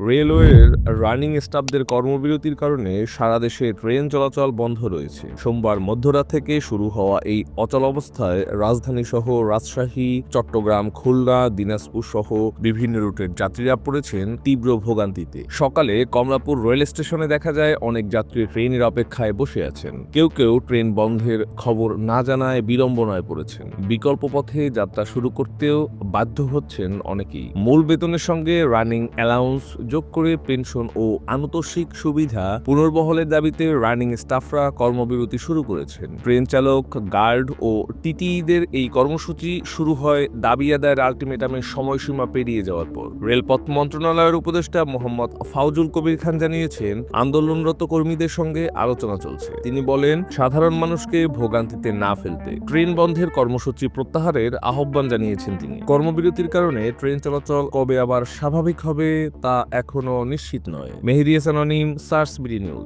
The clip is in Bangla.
রেলওয়ের রানিং স্টাফদের কর্মবিরতির কারণে সারা দেশে ট্রেন চলাচল বন্ধ রয়েছে। সোমবার মধ্যরাত থেকে শুরু হওয়া এই অচল অবস্থায় রাজধানী সহ রাজশাহী, চট্টগ্রাম, খুলনা, দিনাজপুর সহ বিভিন্ন রুটের যাত্রীরা পড়েছেন তীব্র ভোগান্তিতে। সকালে কমলাপুর রেল স্টেশনে দেখা যায় অনেক যাত্রী ট্রেনের অপেক্ষায় বসে আছেন। কেউ কেউ ট্রেন বন্ধের খবর না জানায় বিড়ম্বনায় পড়েছেন। বিকল্প পথে যাত্রা শুরু করতেও বাধ্য হচ্ছেন অনেকেই। মূল বেতনের সঙ্গে রানিং অ্যালাউন্স যোগ করে পেনশন ও আনুতোষিক সুবিধা পুনর্বহলের দাবিতে রানিং স্টাফরা কর্মবিরতি শুরু করেছেন। ট্রেন চালক, গার্ড ও টিটিইদের এই কর্মসূচি শুরু হয় দাবি আদায়ের আলটিমেটামের সময়সীমা পেরিয়ে যাওয়ার পর। রেলপথ মন্ত্রণালয়ের উপদেষ্টা মোহাম্মদ ফাউজুল কবির খান জানিয়েছেন, আন্দোলনরত কর্মীদের সঙ্গে আলোচনা চলছে। তিনি বলেন, সাধারণ মানুষকে ভোগান্তিতে না ফেলতে ট্রেন বন্ধের কর্মসূচি প্রত্যাহারের আহ্বান জানিয়েছেন তিনি। কর্মবিরতির কারণে ট্রেন চলাচল কবে আবার স্বাভাবিক হবে তা এখনও নিশ্চিত নয়। মেহেদি হাসান অনিম সার্স বিডি নিউজ।